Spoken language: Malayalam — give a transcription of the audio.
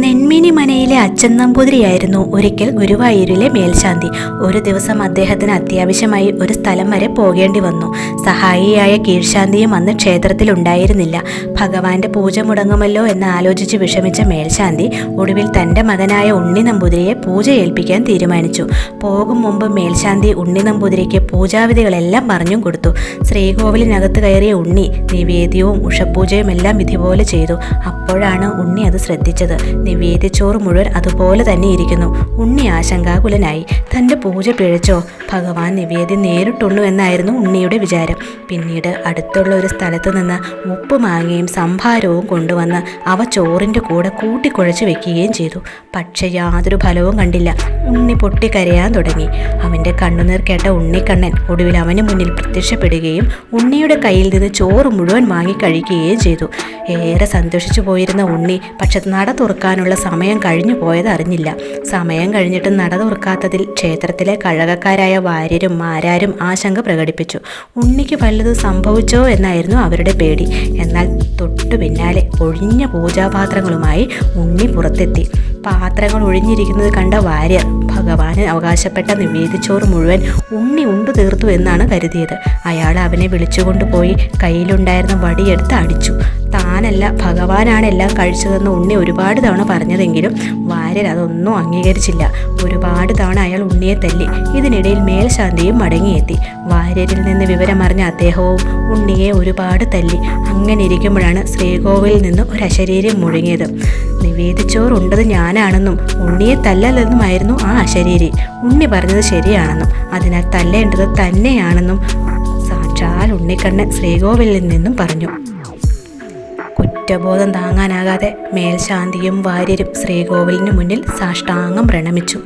നെന്മിനി മനയിലെ അച്ഛൻ നമ്പൂതിരിയായിരുന്നു. ഒരിക്കൽ ഗുരുവായൂരിലെ മേൽശാന്തി. ഒരു ദിവസം അദ്ദേഹത്തിന് അത്യാവശ്യമായി ഒരു സ്ഥലം വരെ പോകേണ്ടി വന്നു. സഹായിയായ കീഴ്ശാന്തിയും അന്ന് ക്ഷേത്രത്തിൽ ഉണ്ടായിരുന്നില്ല ഭഗവാന്റെ പൂജ മുടങ്ങുമല്ലോ എന്ന് ആലോചിച്ച് വിഷമിച്ച മേൽശാന്തി ഒടുവിൽ തന്റെ മകനായ ഉണ്ണി നമ്പൂതിരിയെ പൂജ ഏൽപ്പിക്കാൻ തീരുമാനിച്ചു. പോകും മുമ്പ് മേൽശാന്തി ഉണ്ണി നമ്പൂതിരിക്ക് പൂജാവിധികളെല്ലാം പറഞ്ഞും കൊടുത്തു. ശ്രീകോവിലിനകത്ത് കയറിയ ഉണ്ണി നിവേദ്യവും ഉഷപൂജയും എല്ലാം വിധിപോലെ ചെയ്തു. അപ്പോഴാണ് ഉണ്ണി അത് ശ്രദ്ധിച്ചത്. നിവേദ്യച്ചോറ് മുഴുവൻ അതുപോലെ തന്നെ ഇരിക്കുന്നു. ഉണ്ണി ആശങ്കാകുലനായി. തന്റെ പൂജ പിഴച്ചോ? ഭഗവാൻ നിവേദ്യം നേരിട്ടുള്ളൂ എന്നായിരുന്നു ഉണ്ണിയുടെ വിചാരം. പിന്നീട് അടുത്തുള്ള ഒരു സ്ഥലത്ത് നിന്ന് ഉപ്പ് മാങ്ങയും സംഭാരവും കൊണ്ടുവന്ന് അവ ചോറിന്റെ കൂടെ കൂട്ടിക്കുഴച്ച് വെക്കുകയും ചെയ്തു. പക്ഷെ യാതൊരു ഫലവും കണ്ടില്ല. ഉണ്ണി പൊട്ടിക്കരയാൻ തുടങ്ങി. അവന്റെ കണ്ണുനീർ കേട്ട ഉണ്ണിക്കണ്ണൻ ഒടുവിൽ അവന് മുന്നിൽ പ്രത്യക്ഷപ്പെടുകയും ഉണ്ണിയുടെ കയ്യിൽ നിന്ന് ചോറ് മുഴുവൻ വാങ്ങി കഴിക്കുകയും ചെയ്തു. ഏറെ സന്തോഷിച്ചു പോയിരുന്ന ഉണ്ണി പക്ഷെ നട തുറക്കാനുള്ള സമയം കഴിഞ്ഞു പോയതറിഞ്ഞില്ല സമയം കഴിഞ്ഞിട്ടും നട തുറക്കാത്തതിൽ ക്ഷേത്രത്തിലെ കഴകക്കാരായ വാര്യരും മാരാരും ആശങ്ക പ്രകടിപ്പിച്ചു. ഉണ്ണിക്ക് വല്ലതും സംഭവിച്ചോ എന്നായിരുന്നു അവരുടെ പേടി. എന്നാൽ തൊട്ടു പിന്നാലെ ഒഴിഞ്ഞ പൂജാപാത്രങ്ങളുമായി ഉണ്ണി പുറത്തെത്തി. പാത്രങ്ങൾ ഒഴിഞ്ഞിരിക്കുന്നത് കണ്ട വാര്യർ ഭഗവാന് അവകാശപ്പെട്ട നിവേദിച്ചോറ് മുഴുവൻ ഉണ്ണി ഉണ്ടു തീർത്തു എന്നാണ് കരുതിയത്. അയാൾ അവനെ വിളിച്ചുകൊണ്ടുപോയി കയ്യിലുണ്ടായിരുന്ന വടിയെടുത്ത് അടിച്ചു. താനല്ല ഭഗവാനാണ് എല്ലാം കഴിച്ചതെന്ന് ഉണ്ണി ഒരുപാട് തവണ പറഞ്ഞതെങ്കിലും വാര്യർ അതൊന്നും അംഗീകരിച്ചില്ല. ഒരുപാട് തവണ അയാൾ ഉണ്ണിയെ തല്ലി ഇതിനിടയിൽ മേൽശാന്തിയും മടങ്ങിയെത്തി. വാര്യരിൽ നിന്ന് വിവരമറിഞ്ഞ അദ്ദേഹവും ഉണ്ണിയെ ഒരുപാട് തല്ലി. അങ്ങനെ ഇരിക്കുമ്പോഴാണ് ശ്രീകോവിലിൽ നിന്ന് ഒരു അശരീരം മുഴങ്ങിയത്. നിവേദിച്ചോറുണ്ടത് ഞാനാണെന്നും ഉണ്ണിയെ തല്ലല്ലെന്നുമായിരുന്നു ആ അശരീരി. ഉണ്ണി പറഞ്ഞത് ശരിയാണെന്നും അതിനാൽ തല്ലേണ്ടത് തന്നെയാണെന്നും സാക്ഷാൽ ഉണ്ണിക്കണ്ണൻ ശ്രീകോവിലിൽ നിന്നും പറഞ്ഞു. കുറ്റബോധം താങ്ങാനാകാതെ മേൽശാന്തിയും വാര്യരും ശ്രീകോവിലിന് മുന്നിൽ സാഷ്ടാംഗം പ്രണമിച്ചു.